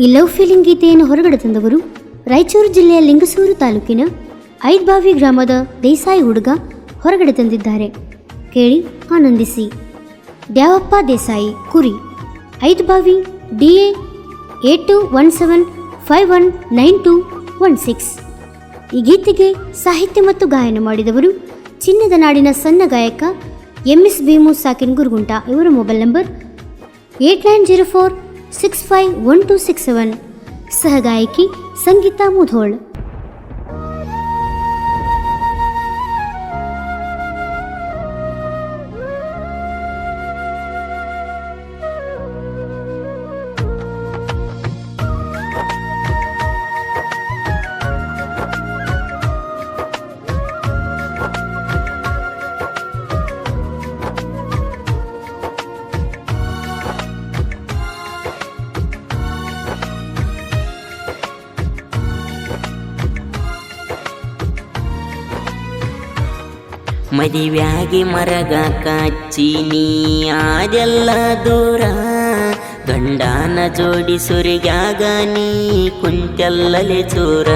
ಈ love feeling ಗೀತೆಯನ್ನು ಹೊರಗಡೆ ತಂದವರು ರಾಯಚೂರು ಜಿಲ್ಲೆಯ ಲಿಂಗಸೂರು ತಾಲೂಕಿನ ಐದ್ಬಾವಿ ಗ್ರಾಮದ ದೇಸಾಯಿ ಹುಡುಗ ಹೊರಗಡೆ ತಂದಿದ್ದಾರೆ. ಕೇಳಿ ಆನಂದಿಸಿ. ದ್ಯಾವಪ್ಪ ದೇಸಾಯಿ, ಕುರಿ. ಐದ್ಬಾವಿ D A two one seven five one nine two one six. ಈ ಗೀತೆಗೆ ಸಾಹಿತ್ಯ ಮತ್ತು ಗಾಯನ ಮಾಡಿದವರು ಚಿನ್ನದ ನಾಡಿನ ಸಣ್ಣ ಗಾಯಕ ಎಂ ಎಸ್ ಭೀಮು ಸಾಕಿನ್ ಗುರುಗುಂಟ. ಇವರ mobile number eight nine zero four six five one two six seven ಸಹಗಾಯಕಿ Sangeeta Mudhol ಮದಿವ್ಯಾಗಿ ಮರಗ ಕಚ್ಚಿ ಆದೆಲ್ಲ ದೂರ. ಗಂಡನ ಜೋಡಿ ಸುರಿಗಾಗ ನೀ ಕುಂಟೆಲ್ಲಲೆ ಚೂರ.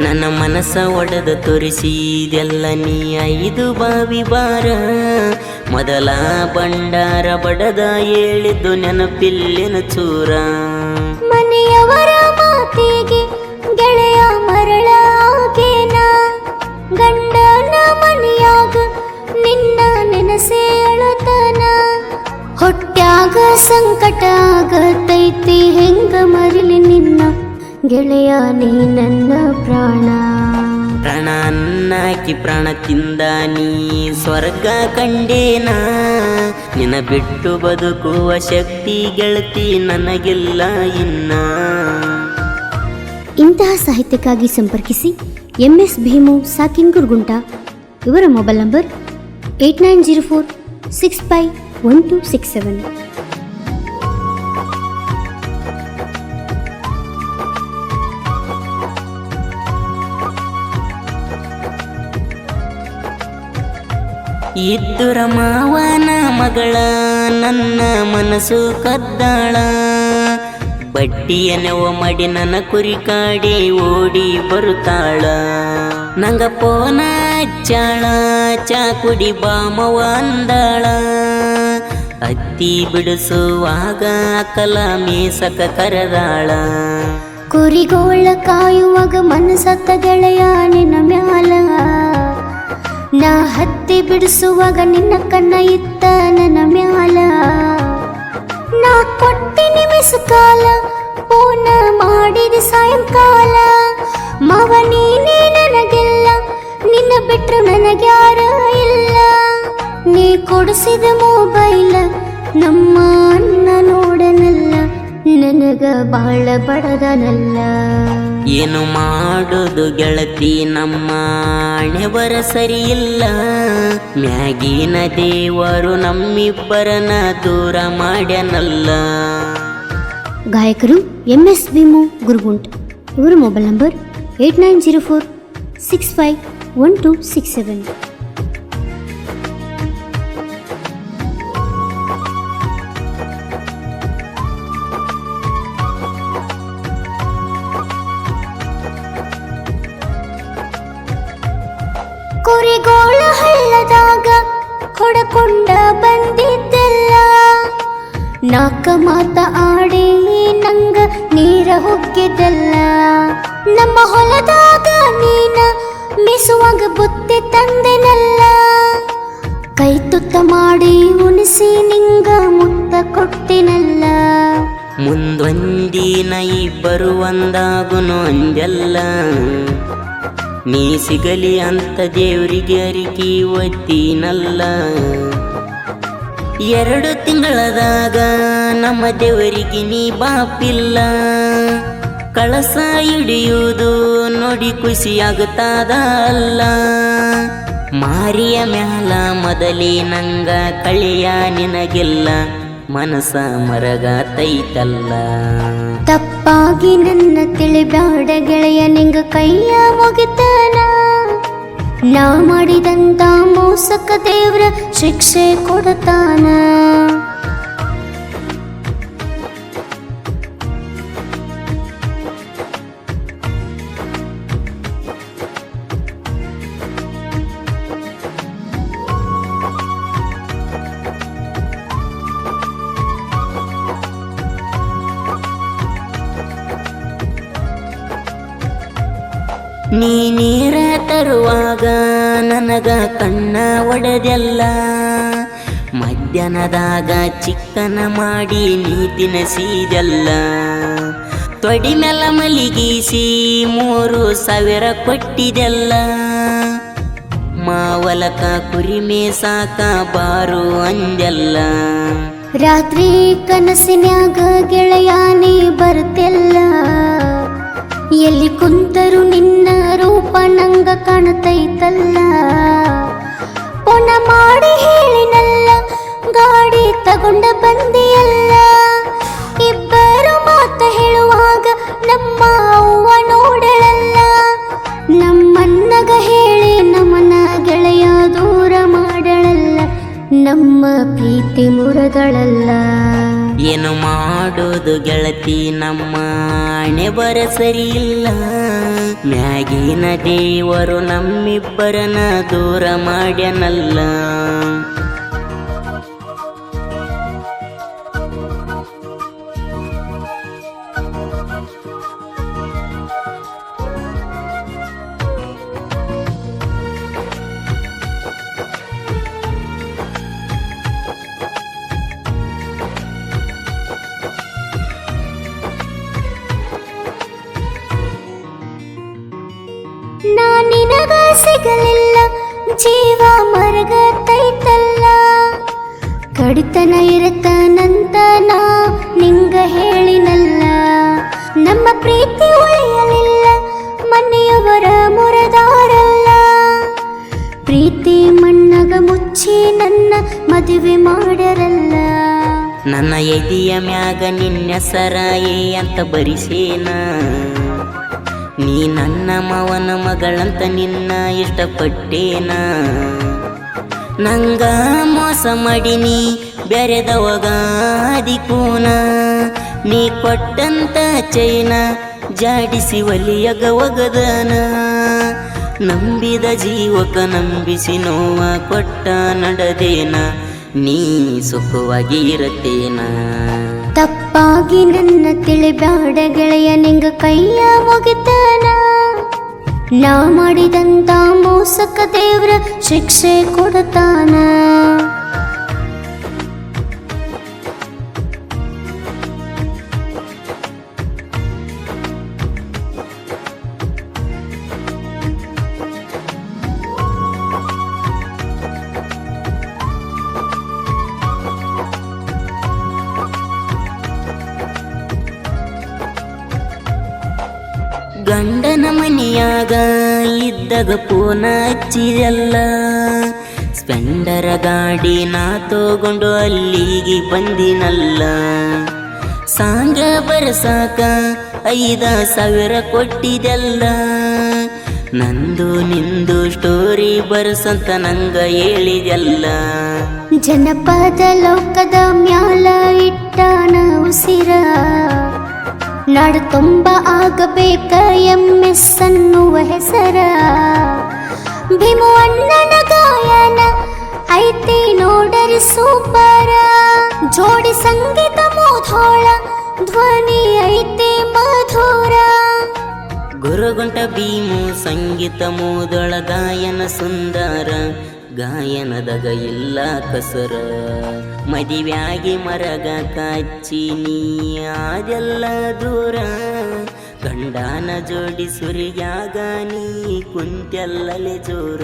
ನನ್ನ ಮನಸ್ಸ ಒಡೆದ ತೋರಿಸಿದೆಲ್ಲ ನೀ ಐದು ಬಾವಿ ಬಾರ. ಮೊದಲ ಭಂಡಾರ ಬಡದ ಹೇಳಿದ್ದು ನೆನಪಿಲ್ಲಿನ ಚೂರ. ಆಗತೈತಿ ಹೆಂಗ ಮರಿಲಿ ನಿನ್ನ ಗೆಳೆಯ ನೀ ನನ್ನ ಪ್ರಾಣ? ಪ್ರಾಣ ಅನ್ನಾಕಿ ಪ್ರಾಣ ತಿಂದ ನೀ ಸ್ವರ್ಗ ಕಂಡೇನ? ನಿನ್ನ ಬಿಟ್ಟು ಬದುಕುವ ಶಕ್ತಿ ಗೆಳತಿ ನನಗೆಲ್ಲ ಇನ್ನ. ಇಂತಹ ಸಾಹಿತ್ಯಕ್ಕಾಗಿ ಸಂಪರ್ಕಿಸಿ ಎಂ ಎಸ್ ಭೀಮು ಸಾಕಿನ್ ಗುರ್ಗುಂಟ. ಇವರ mobile number eight nine zero four six five one two six seven. ಇದ್ದುರ ಮಾವನ ಮಗಳ, ನನ್ನ ಮನಸ್ಸು ಕದ್ದಾಳ. ಬಡ್ಡಿಯ ನೆವ ಮಾಡಿ ನನ್ನ ಕುರಿ ಕಾಡಿ ಓಡಿ ಬರುತ್ತಾಳ. ನಂಗ ಪೋನ ಹಚ್ಚಾಳ ಚಾ ಕುಡಿ ಬಾಮವ ಅಂದಾಳ. ಅತ್ತಿ ಬಿಡಿಸುವಾಗ ಅಕಲ ಮೀಸಕ ಕರದಾಳ. ಕುರಿಗೋಳ ಕಾಯುವಾಗ ಮನಸತ್ತ ಗೆಳೆಯ ನಿನ್ನ ಮ್ಯಾಲ. ನಾ ಹತ್ತಿ ಬಿಡಿಸುವಾಗ ನಿನ್ನ ಕಣ್ಣ ಇತ್ತ ನನ್ನ ಮ್ಯಾಲ. ನಾ ಕೊಟ್ಟಿನಿ ಕಾಲ ಪೂನ ಮಾಡಿದ ಸಾಯಂಕಾಲ. ಮವ ನೀನೇ ನನಗೆಲ್ಲ, ನಿನ್ನ ಬಿಟ್ರು ನನಗ್ಯಾರ ಇಲ್ಲ. ನೀ ಕೊಡಿಸಿದ ಮೊಬೈಲ ನಮ್ಮ ಅಣ್ಣ ನೋಡನಲ್ಲ, ನನಗ ಬಾಳ ಬಡದನಲ್ಲ. ಏನು ಮಾಡೋದು ಗೆಳತಿ ನಮ್ಮ ಹಣೆಬರ ಸರಿಯಿಲ್ಲ? ಮ್ಯಾಗಿನ ದೇವರು ನಮ್ಮಿಬ್ಬರನ ದೂರ ಮಾಡ್ಯನಲ್ಲ? ಗಾಯಕರು ಎಂ ಎಸ್ ವಿಮು ಗುರುಗುಂಟ್. ಇವರ mobile number eight nine zero four six five one two six seven. ನಾಕ ಮಾತ ಆಡಿ ನಂಗ ನೀರ ಹೊಕ್ಕಿದ್ದೆಲ್ಲ. ನಮ್ಮ ಹೊಲದಾಗ ನೀನ ಮೀಸುವಾಗ ಬುತ್ತಿ ತಂದೆನಲ್ಲ. ಕೈ ತುತ್ತ ಮಾಡಿ ಉಣಿಸಿ ನಿಂಗ ಮುತ್ತ ಕೊಟ್ಟಿನಲ್ಲ. ಮುಂದೊಂದಿನ ಇಬ್ಬರು ಒಂದಾಗುನು ಅಂಜಲ್ಲ ನೀ ಸಿಗಲಿ ಅಂತ ದೇವರಿಗೆ ಅರಿಕೆ ಒತ್ತೀನಲ್ಲ. ಎರಡು ತಿಂಗಳದಾಗ ನಮ್ಮ ದೇವರಿಗೆ ನೀ ಬಾಪಿಲ್ಲ. ಕಳಸ ಹಿಡಿಯುವುದು ನೋಡಿ ಖುಷಿಯಾಗುತ್ತಾದ ಅಲ್ಲ. ಮಾರಿಯ ಮ್ಯಾಲ ಮೊದಲೇ ನಂಗ ಕಳೆಯ ನಿನಗೆಲ್ಲ ಮನಸ ಮರಗತೈತಲ್ಲ. ತಪ್ಪಾಗಿ ನನ್ನ ತಿಳಿಬ್ಯಾಡ ಗೆಳೆಯ, ನಿಂಗ ಕೈಯ ಮುಗಿತನ. ನಾ ಮಾಡಿದಂತ ಮೋಸಕ ದೇವ್ರ ಶಿಕ್ಷೆ ಕೊಡತಾನ. ನೀ ನೀರ ತರುವಾಗ ನನಗ ಕಣ್ಣ ಒಡೆದೆಲ್ಲ. ಮಧ್ಯಾಹ್ನದಾಗ ಚಿಕ್ಕನ ಮಾಡಿ ನೀ ತೊಡಿ ಮೆಲ ಮಲಿಗಿಸಿ ಮೂರು ಸಾವಿರ ಕೊಟ್ಟಿದೆಲ್ಲ. ಮಾವಲಕ ಕುರಿಮೆ ಸಾಕ ಬಾರು ಅಂದೆಲ್ಲ. ರಾತ್ರಿ ಕನಸಿನ್ಯಾಗ ಗೆಳೆಯಾನಿ ಬರ್ತೆಲ್ಲ ಎಲ್ಲಿ ಕುಂತರು ನಂಗ ಕಾಣತೈತಲ್ಲ ಪುನ ಮಾಡಿ ಹೇಳಿನಲ್ಲ ಗಾಡಿ ತಗೊಂಡ ಬಂದಿಯಲ್ಲ ನಮ್ಮ ಪ್ರೀತಿ ಮುರಗಳಲ್ಲ ಏನು ಮಾಡೋದು ಗೆಳತಿ ನಮ್ಮ? ಹಣೆ ಬರ ಸರಿ ಇಲ್ಲ ಮ್ಯಾಗಿನ ದೇವರು ನಮ್ಮಿಬ್ಬರನ ದೂರ ಮಾಡ್ಯನಲ್ಲ. ಜೀವ ಮರಗತೈತಲ್ಲ ಕಡಿತನ ಇರತನಂತ ನಾ ನಿಂಗ ಹೇಳಿನಲ್ಲ. ನಮ್ಮ ಪ್ರೀತಿ ಉಳಿಯಲಿಲ್ಲ, ಮನೆಯವರ ಮುರದಾರಲ್ಲ ಪ್ರೀತಿ ಮಣ್ಣಗ ಮುಚ್ಚಿ ನನ್ನ ಮದುವೆ ಮಾಡರಲ್ಲ. ನನ್ನ ಎದಿಯ ಮ್ಯಾಗ ನಿನ್ನೆಸರ ಸರಾಯಿ ಅಂತ ಬರಿಸೇನ? ನೀ ನನ್ನ ಮವನ ಮಗಳಂತ ನಿನ್ನ ಇಷ್ಟಪಟ್ಟೇನ? ನಂಗ ಮೋಸ ಮಾಡಿನಿ ಬೆರೆದವಗಾದಿ ಕೂನ? ನೀ ಕೊಟ್ಟಂತ ಚೈನ ಜಾಡಿಸಿ ಒಲಿಯಗ ಒಗದನ? ನಂಬಿದ ಜೀವಕ ನಂಬಿಸಿ ನೋವ ಕೊಟ್ಟ ನಡದೇನ? ನೀ ಸುಖವಾಗಿ ಇರತ್ತೇನ? ತಪ್ಪಾಗಿ ನನ್ನ ತಿಳಿಬ್ಯಾಡ ಗೆಳೆಯ ನಿಂಗ ಕೈಯ ಮುಗಿತಾನ? ನಾ ಮಾಡಿದಂತ ಮೋಸಕ ದೇವ್ರ ಶಿಕ್ಷೆ ಕೊಡತಾನ? ಗಂಡನ ಮನೆಯಾಗ ಇದ್ದಾಗ ಪೂನ ಹಚ್ಚಿದಲ್ಲ ಸ್ಪೆಂಡರ ಗಾಡಿ ನಾ ತಗೊಂಡು ಅಲ್ಲಿಗೆ ಬಂದಿನಲ್ಲ. ಸಾಂಗ ಬರಸಾಕ ಐದ ಸಾವಿರ ಕೊಟ್ಟಿದೆಲ್ಲ. ನಂದು ನಿಂದು ಸ್ಟೋರಿ ಬರ್ಸಂತ ನಂಗ ಹೇಳಿದೆಲ್ಲ. ಜನಪದ ಲೋಕದ ಮ್ಯಾಲ ಇಟ್ಟಾನ ಉಸಿರ. ನಾಡು ತುಂಬ ಆಗಬೇಕ ಎಸ್ ಅನ್ನುವ ಹೆಸರ. ಭೀಮು ಅಣ್ಣನ ಗಾಯನ ಐತಿ ನೋಡರಿ ಸೂಪರ. ಜೋಡಿ ಸಂಗೀತ ಮೋಧೋಳ ಧ್ವನಿ ಐತಿ ಮಧುರ. ಗುರುಗುಂಟ ಭೀಮು ಸಂಗೀತ ಮೂದೊಳ ಗಾಯನ ಸುಂದರ. ಗಾಯನದಾಗ ಇಲ್ಲ ಕಸರ. ಮದಿವ್ಯಾಗಿ ಮರಗ ಕಚ್ಚಿ ಆದೆಲ್ಲ ದೂರ. ಗಂಡನ ಜೋಡಿ ಸುರಿಯಾಗ ನೀ ಕುಂತೆಲ್ಲಲೆ ಜೋರ.